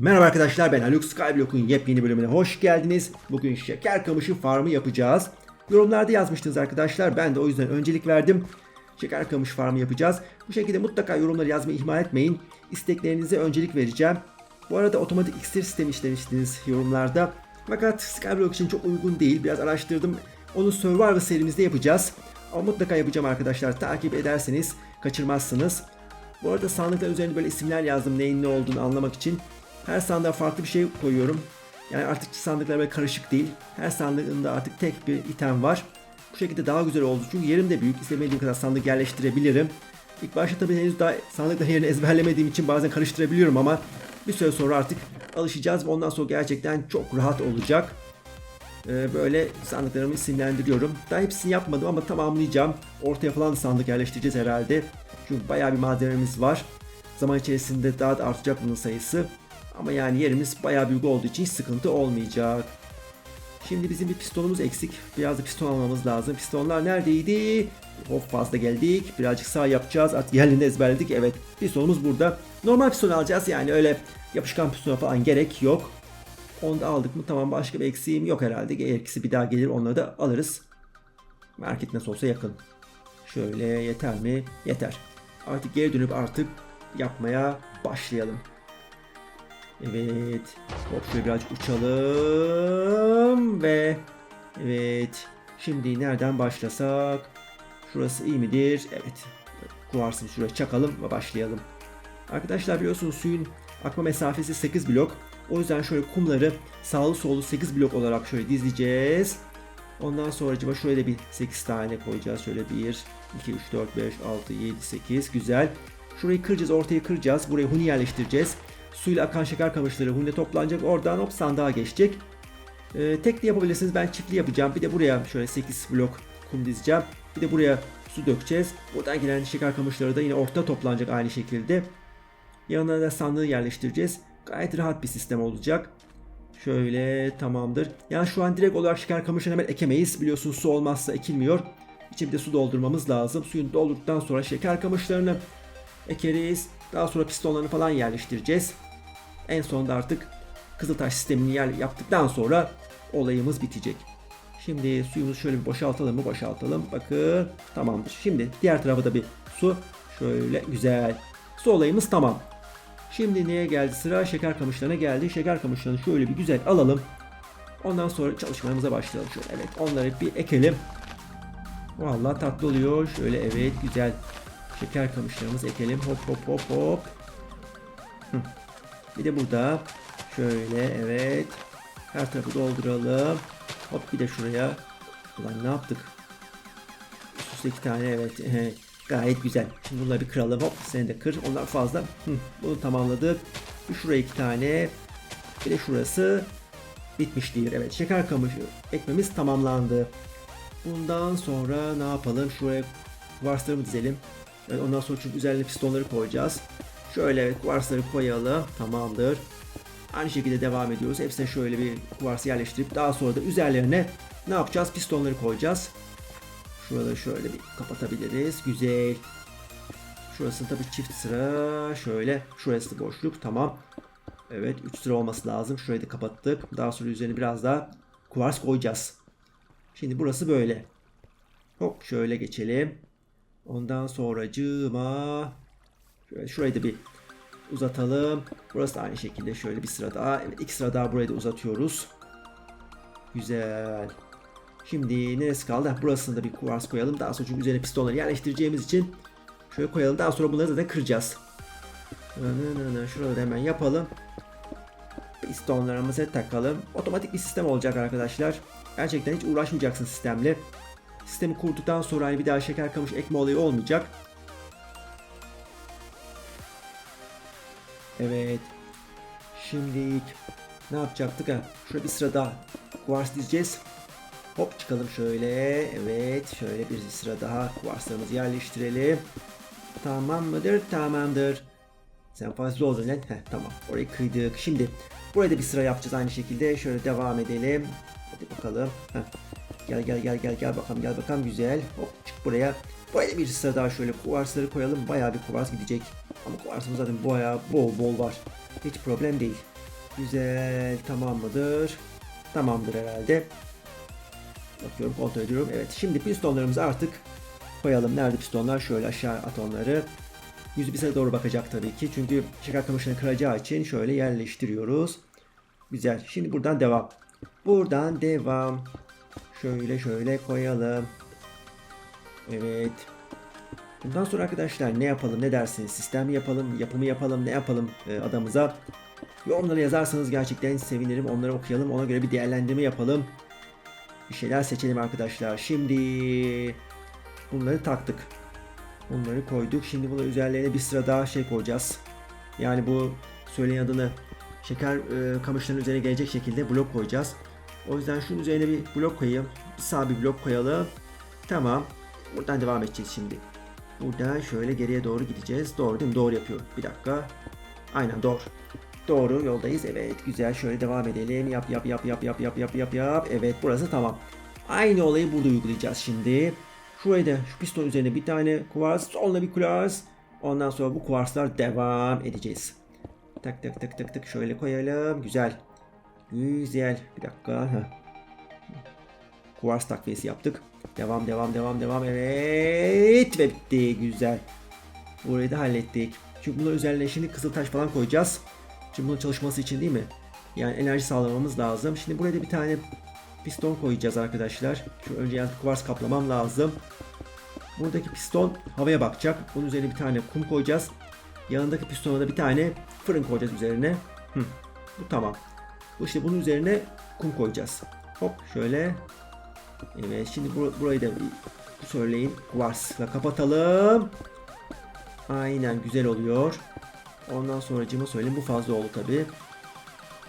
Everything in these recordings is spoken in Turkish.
Merhaba arkadaşlar ben Haluk Skyblock'un yepyeni bölümüne hoş geldiniz. Bugün şeker kamışı farmı yapacağız. Yorumlarda yazmıştınız arkadaşlar ben de o yüzden öncelik verdim. Şeker kamış farmı yapacağız. Bu şekilde mutlaka yorumları yazmayı ihmal etmeyin. İsteklerinize öncelik vereceğim. Bu arada otomatik iksir sistemi istemiştiniz yorumlarda. Fakat Skyblock için çok uygun değil. Biraz araştırdım. Onu Survivor serimizde yapacağız. Ama mutlaka yapacağım arkadaşlar. Takip ederseniz kaçırmazsınız. Bu arada sandıklar üzerinde böyle isimler yazdım neyin ne olduğunu anlamak için. Her sandığa farklı bir şey koyuyorum. Yani artık sandıklar böyle karışık değil. Her sandığında artık tek bir item var. Bu şekilde daha güzel oldu. Çünkü yerim de büyük. İstemediğim kadar sandık yerleştirebilirim. İlk başta tabii henüz daha sandıkların yerini ezberlemediğim için bazen karıştırabiliyorum ama bir süre sonra artık alışacağız ve ondan sonra gerçekten çok rahat olacak. Ee, böyle sandıklarımı isimlendiriyorum. Daha hepsini yapmadım ama tamamlayacağım. Ortaya falan sandık yerleştireceğiz herhalde. Çünkü bayağı bir malzememiz var. Zaman içerisinde daha da artacak bunun sayısı. Ama yani yerimiz bayağı büyük olduğu için hiç sıkıntı olmayacak. Şimdi bizim bir pistonumuz eksik. Biraz da piston almamız lazım. Pistonlar neredeydi? Hop fazla geldik. Birazcık sağ yapacağız. Artık yerlerini ezberledik. Evet pistonumuz burada. Normal piston alacağız. Yani öyle yapışkan pistona falan gerek yok. Onu da aldık mı tamam başka bir eksiğim yok herhalde. Gerekirse bir daha gelir onları da alırız. Market nasıl olsa yakın. Şöyle yeter mi? Yeter. Artık geri dönüp artık yapmaya başlayalım. Evet. Hop şöyle birazcık uçalım ve evet. Şimdi nereden başlasak? Şurası iyi midir? Evet. Kuvarsını şuraya çakalım ve başlayalım. Arkadaşlar biliyorsunuz suyun akma mesafesi 8 blok. O yüzden şöyle kumları sağlı sollu 8 blok olarak şöyle dizleyeceğiz. Ondan sonra şöyle de bir 8 tane koyacağız. Şöyle 1, 2, 3, 4, 5, 6, 7, 8. Güzel. Şurayı kıracağız, ortaya kıracağız. Buraya huni yerleştireceğiz. Suyla akan şeker kamışları huni toplanacak. Oradan hop sandığa geçecek. Ee, tek de yapabilirsiniz. Ben çiftli yapacağım. Bir de buraya şöyle 8 blok kum dizeceğim. Bir de buraya su dökeceğiz. Buradan gelen şeker kamışları da yine ortada toplanacak aynı şekilde. Yanına da sandığı yerleştireceğiz. Gayet rahat bir sistem olacak. Şöyle tamamdır. Yani şu an direkt olarak şeker kamışını hemen ekemeyiz. Biliyorsunuz su olmazsa ekilmiyor. İçine bir de su doldurmamız lazım. Suyunu doldurduktan sonra şeker kamışlarını ekeriz. Daha sonra pistonlarını falan yerleştireceğiz. En sonunda artık Kızıltaş sistemini yer yaptıktan sonra olayımız bitecek. Şimdi suyumuzu şöyle bir boşaltalım mı? Boşaltalım. Bakın tamamdır. Şimdi diğer tarafa da bir su. Şöyle güzel. Su olayımız tamam. Şimdi neye geldi sıra? Şeker kamışlarına geldi. Şeker kamışlarını şöyle bir güzel alalım. Ondan sonra çalışmalarımıza başlayalım. Şöyle evet onları bir ekelim. Vallahi tatlı oluyor. Şöyle evet güzel. Şeker kamışlarımızı ekelim. Hop hop hop hop. Hı. Bir de burada. Şöyle evet. Her tarafı dolduralım. Hop bir de şuraya. Ulan ne yaptık? Üst üste iki tane evet. Gayet güzel. Şimdi bunları bir kıralım. Hop seni de kır. Onlar fazla. Bunu tamamladık. Bir şuraya iki tane. Bir de şurası bitmiştir. Evet şeker kamışı ekmemiz tamamlandı. Bundan sonra ne yapalım? Şuraya varslarımı dizelim. Evet, ondan sonra çünkü üzerine pistonları koyacağız. Şöyle kuvarsları koyalım. Tamamdır. Aynı şekilde devam ediyoruz. Hepsine şöyle bir kuvars yerleştirip daha sonra da üzerlerine ne yapacağız? Pistonları koyacağız. Şuraları şöyle bir kapatabiliriz. Güzel. Şurası tabii çift sıra. Şöyle. Şurası boşluk. Tamam. Evet 3 sıra olması lazım. Şurayı da kapattık. Daha sonra üzerine biraz daha kuvars koyacağız. Şimdi burası böyle. Hop şöyle geçelim. Ondan sonracığıma şöyle şurayı da bir uzatalım. Burası da aynı şekilde şöyle bir sıra daha. Evet iki sıra daha burayı da uzatıyoruz. Güzel. Şimdi neresi kaldı? Burasını da bir kuvars koyalım. Daha sonra çünkü üzerine pistonları yerleştireceğimiz için şöyle koyalım. Daha sonra bunları zaten kıracağız. Şurada da hemen yapalım. Pistonlarımızı takalım. Otomatik bir sistem olacak arkadaşlar. Gerçekten hiç uğraşmayacaksın sistemle. Sistemi kurduktan sonra hani bir daha şeker kamış ekme olayı olmayacak. Evet. Şimdi ne yapacaktık ha? Şurada bir sıra daha kuvars dizeceğiz. Hop çıkalım şöyle. Evet şöyle bir sıra daha kuvarslarımızı yerleştirelim. Tamam mıdır? Tamamdır. Sen fazla oldun lan. Heh, tamam. Orayı kıydık. Şimdi buraya da bir sıra yapacağız aynı şekilde. Şöyle devam edelim. Hadi bakalım. Heh. Gel gel gel gel gel bakalım gel bakalım güzel. Hop çık buraya. Buraya bir sıra daha şöyle kuvarsları koyalım. Bayağı bir kuvars gidecek. Ama kuvarsımız zaten bayağı bol bol var. Hiç problem değil. Güzel. Tamam mıdır? Tamamdır herhalde. Bakıyorum kontrol ediyorum. Evet şimdi pistonlarımızı artık koyalım. Nerede pistonlar? Şöyle aşağı at onları. Yüzü bize doğru bakacak tabii ki. Çünkü şeker kamışını kıracağı için şöyle yerleştiriyoruz. Güzel. Şimdi buradan devam. Buradan devam. Şöyle şöyle koyalım. Evet. Bundan sonra arkadaşlar ne yapalım ne dersiniz? Sistem yapalım, yapımı yapalım, ne yapalım e, adamıza? Yorumlara yazarsanız gerçekten sevinirim. Onları okuyalım. Ona göre bir değerlendirme yapalım. Bir şeyler seçelim arkadaşlar. Şimdi bunları taktık. Bunları koyduk. Şimdi bunun üzerlerine bir sıra daha şey koyacağız. Yani bu söyleyen adını şeker e, kamışlarının üzerine gelecek şekilde blok koyacağız. O yüzden şunun üzerine bir blok koyayım. Bir sağ bir blok koyalım. Tamam. Buradan devam edeceğiz şimdi. Buradan şöyle geriye doğru gideceğiz. Doğru değil mi? Doğru yapıyor. Bir dakika. Aynen doğru. Doğru yoldayız. Evet güzel. Şöyle devam edelim. Yap yap yap yap yap yap yap yap yap. Evet burası tamam. Aynı olayı burada uygulayacağız şimdi. Şuraya da şu piston üzerine bir tane kuvars. Sonra bir kuvars. Ondan sonra bu kuvarslar devam edeceğiz. Tak tak tak tak tak şöyle koyalım. Güzel. Güzel. Bir dakika. Kuvars takviyesi yaptık. Devam devam devam devam. Evet ve bitti. Güzel. Burayı da hallettik. Çünkü bunların üzerine şimdi kızıltaş falan koyacağız. Şimdi bunun çalışması için değil mi? Yani enerji sağlamamız lazım. Şimdi buraya da bir tane piston koyacağız arkadaşlar. Şu önce yalnız kuvars kaplamam lazım. Buradaki piston havaya bakacak. Bunun üzerine bir tane kum koyacağız. Yanındaki pistona da bir tane fırın koyacağız üzerine. Hı, bu tamam. Bu işte bunun üzerine kum koyacağız. Hop şöyle. Evet şimdi bur- burayı da söyleyin. Kuvarsla kapatalım. Aynen güzel oluyor. Ondan sonra cıma söyleyeyim bu fazla oldu tabi.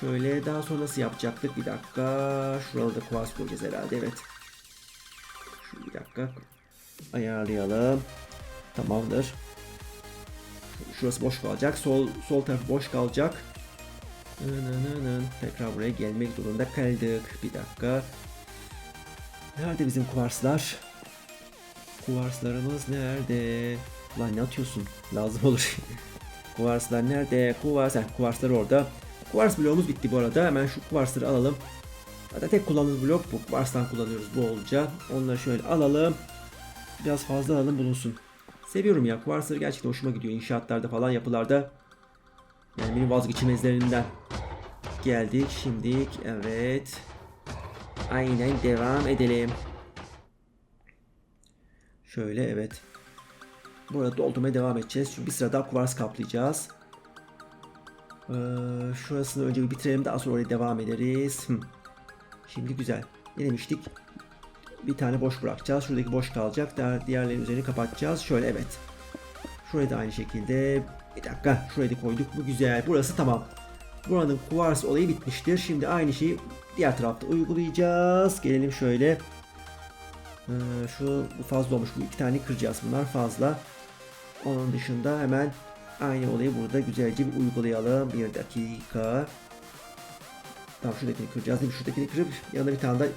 Şöyle daha sonra nasıl yapacaktık bir dakika. Şurada da kuvars koyacağız herhalde evet. Şu bir dakika. Ayarlayalım. Tamamdır. Şurası boş kalacak. Sol sol taraf boş kalacak. Tekrar buraya gelmek zorunda kaldık. Bir dakika. Nerede bizim kuvarslar? Kuvarslarımız nerede? Lan ne atıyorsun? Lazım olur. kuvarslar nerede? Kuvars, heh, kuvarslar orada. Kuvars bloğumuz bitti bu arada. Hemen şu kuvarsları alalım. Hatta tek kullandığımız blok bu. Kuvarstan kullanıyoruz bolca. Onları şöyle alalım. Biraz fazla alalım bulunsun. Seviyorum ya. Kuvarsları gerçekten hoşuma gidiyor. İnşaatlarda falan yapılarda. Yani benim vazgeçilmezlerinden. Geldik şimdilik. Evet. Aynen devam edelim. Şöyle evet. Burada doldurmaya devam edeceğiz. Çünkü bir sıra daha kuvars kaplayacağız. Ee, şurasını önce bir bitirelim daha sonra oraya devam ederiz. Hı. Şimdi güzel. Ne demiştik? Bir tane boş bırakacağız. Şuradaki boş kalacak. Diğer, diğerlerinin üzerini kapatacağız. Şöyle evet. Şurayı da aynı şekilde. Bir dakika. Şurayı da koyduk. Bu güzel. Burası tamam. Buranın kuvars olayı bitmiştir. Şimdi aynı şeyi diğer tarafta uygulayacağız. Gelelim şöyle. Ee, şu fazla olmuş. Bu iki tane kıracağız. Bunlar fazla. Onun dışında hemen aynı olayı burada güzelce bir uygulayalım. Bir dakika. Tamam şuradakini kıracağız değil mi? Şuradakini kırıp yanına bir tane daha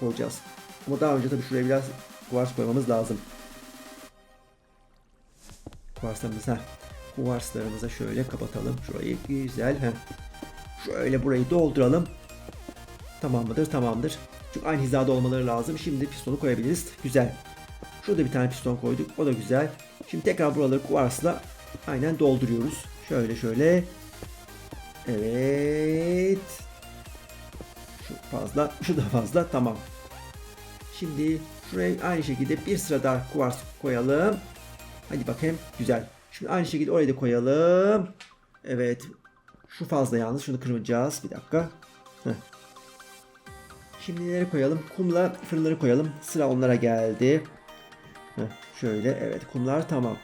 koyacağız. Ama daha önce tabii şuraya biraz kuvars koymamız lazım. Kuvarslarımızı, heh. kuvarslarımıza şöyle kapatalım. Şurayı güzel. Heh. Şöyle burayı dolduralım. Tamam mıdır? Tamamdır. Çünkü aynı hizada olmaları lazım. Şimdi pistonu koyabiliriz. Güzel. Şurada bir tane piston koyduk. O da güzel. Şimdi tekrar buraları kuvarsla aynen dolduruyoruz. Şöyle şöyle. Evet. Şu fazla, şu da fazla. Tamam. Şimdi şuraya aynı şekilde bir sıra daha kuvars koyalım. Hadi bakayım. Güzel. Şimdi aynı şekilde oraya da koyalım. Evet. Şu fazla yalnız. Şunu kıracağız. Bir dakika. Heh. Şimdi neleri koyalım? Kumla fırınları koyalım. Sıra onlara geldi. Heh, şöyle evet kumlar tamam.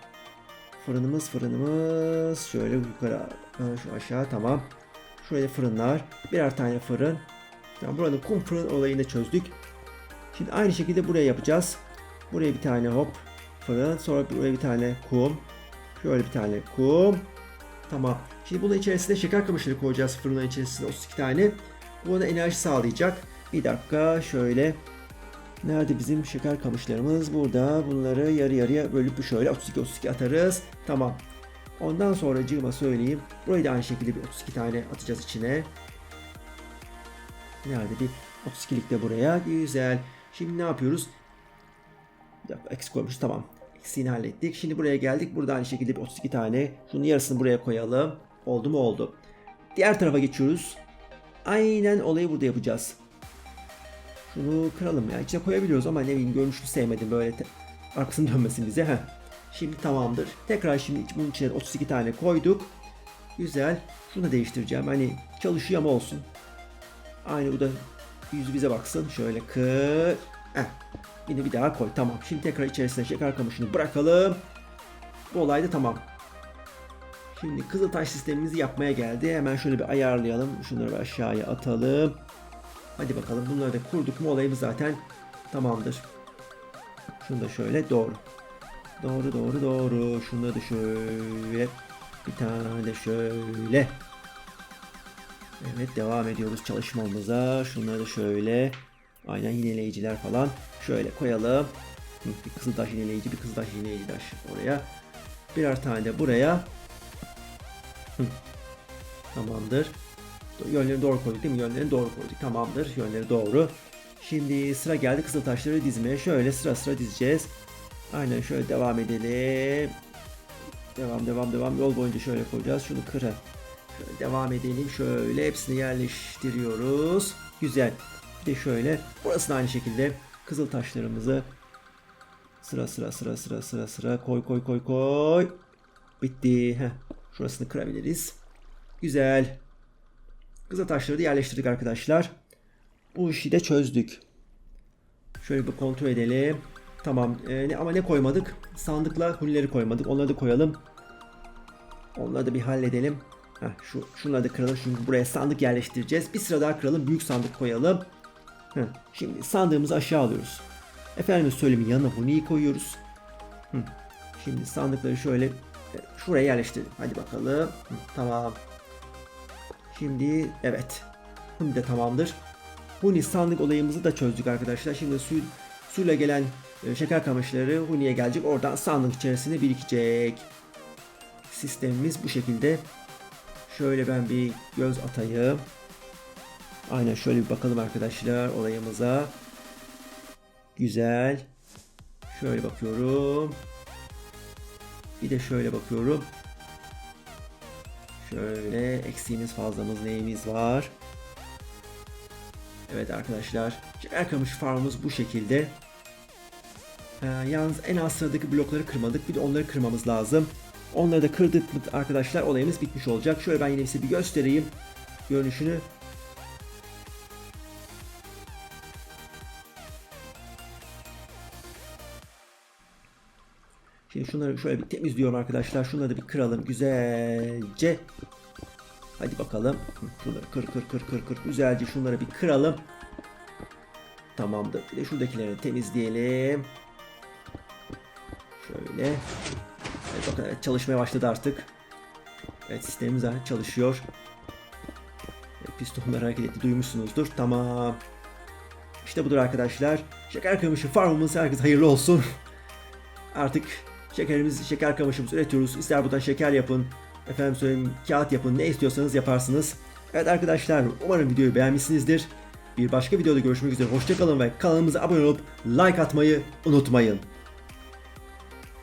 Fırınımız fırınımız şöyle yukarı ha, şu aşağı tamam. Şöyle fırınlar. Birer tane fırın. Tamam buranın kum fırın olayını çözdük. Şimdi aynı şekilde buraya yapacağız. Buraya bir tane hop fırın. Sonra buraya bir tane kum. Şöyle bir tane kum. Tamam. Şimdi bunun içerisine şeker kamışları koyacağız fırının içerisine 32 tane. Bu da enerji sağlayacak. Bir dakika şöyle. Nerede bizim şeker kamışlarımız? Burada. Bunları yarı yarıya bölüp şöyle 32 32 atarız. Tamam. Ondan sonra cığıma söyleyeyim. Burayı da aynı şekilde bir 32 tane atacağız içine. Nerede bir 32'lik de buraya. Güzel. Şimdi ne yapıyoruz? Bir dakika eksik koymuşuz. Tamam. Eksiğini hallettik. Şimdi buraya geldik. Burada aynı şekilde bir 32 tane. Şunun yarısını buraya koyalım. Oldu mu oldu. Diğer tarafa geçiyoruz. Aynen olayı burada yapacağız. Şunu kıralım ya. İçine koyabiliyoruz ama ne bileyim görünüşünü sevmedim böyle arkasını dönmesin bize. Heh. Şimdi tamamdır. Tekrar şimdi bunun içine 32 tane koyduk. Güzel. Şunu da değiştireceğim. Hani çalışıyor ama olsun. Aynı bu da yüzü bize baksın. Şöyle kır. Heh. Yine bir daha koy. Tamam. Şimdi tekrar içerisine şeker kamışını bırakalım. Bu olay da tamam. Şimdi Kızıltaş sistemimizi yapmaya geldi. Hemen şöyle bir ayarlayalım. Şunları aşağıya atalım. Hadi bakalım bunları da kurduk mu olayımız zaten tamamdır. Şunu da şöyle doğru. Doğru doğru doğru. Şunları da şöyle. Bir tane de şöyle. Evet devam ediyoruz çalışmamıza. Şunları da şöyle. Aynen yineleyiciler falan. Şöyle koyalım. Bir kızıltaş yineleyici, bir kızıltaş yineleyici oraya. Birer tane de buraya. Tamamdır. Yönlerini doğru koyduk değil mi? Yönlerini doğru koyduk. Tamamdır. Yönleri doğru. Şimdi sıra geldi kızıltaşları dizmeye. Şöyle sıra sıra dizeceğiz. Aynen şöyle devam edelim. Devam devam devam. Yol boyunca şöyle koyacağız. Şunu kıra. Şöyle devam edelim. Şöyle hepsini yerleştiriyoruz. Güzel. Bir de şöyle. Burası da aynı şekilde kızıl taşlarımızı sıra sıra sıra sıra sıra sıra koy koy koy koy. Bitti. Heh. Şurasını kırabiliriz. Güzel. Kızıl taşları da yerleştirdik arkadaşlar. Bu işi de çözdük. Şöyle bir kontrol edelim. Tamam. Ee, ne, ama ne koymadık? Sandıkla hunileri koymadık. Onları da koyalım. Onları da bir halledelim. Heh, şu, şunları da kıralım. Çünkü buraya sandık yerleştireceğiz. Bir sıra daha kıralım. Büyük sandık koyalım. Heh, şimdi sandığımızı aşağı alıyoruz. Efendim söyleyeyim yanına huniyi koyuyoruz. Hı. Şimdi sandıkları şöyle şuraya yerleştirelim. Hadi bakalım. Tamam. Şimdi evet. Huni de tamamdır. Huni sandık olayımızı da çözdük arkadaşlar. Şimdi su, suyla gelen e, şeker kamışları Huni'ye gelecek. Oradan sandık içerisine birikecek. Sistemimiz bu şekilde. Şöyle ben bir göz atayım. Aynen şöyle bir bakalım arkadaşlar olayımıza. Güzel. Şöyle bakıyorum. Bir de şöyle bakıyorum. Şöyle eksiğimiz fazlamız neyimiz var. Evet arkadaşlar. Şeker kamış farmımız bu şekilde. Ee, yalnız en az sıradaki blokları kırmadık. Bir de onları kırmamız lazım. Onları da kırdık arkadaşlar olayımız bitmiş olacak. Şöyle ben yine size bir göstereyim görünüşünü. Şimdi şunları şöyle bir temizliyorum arkadaşlar. Şunları da bir kıralım güzelce. Hadi bakalım. Şunları kır kır kır kır kır. Güzelce şunları bir kıralım. Tamamdır. Bir de şuradakileri temizleyelim. Şöyle. Evet bakın evet, çalışmaya başladı artık. Evet sistemimiz artık çalışıyor. Evet, pistonlar hareket etti duymuşsunuzdur. Tamam. İşte budur arkadaşlar. Şeker kamışı farmımız herkes hayırlı olsun. Artık şekerimiz, şeker kamışımızı üretiyoruz. İster buradan şeker yapın, efendim söyleyeyim kağıt yapın, ne istiyorsanız yaparsınız. Evet arkadaşlar umarım videoyu beğenmişsinizdir. Bir başka videoda görüşmek üzere. Hoşçakalın ve kanalımıza abone olup like atmayı unutmayın.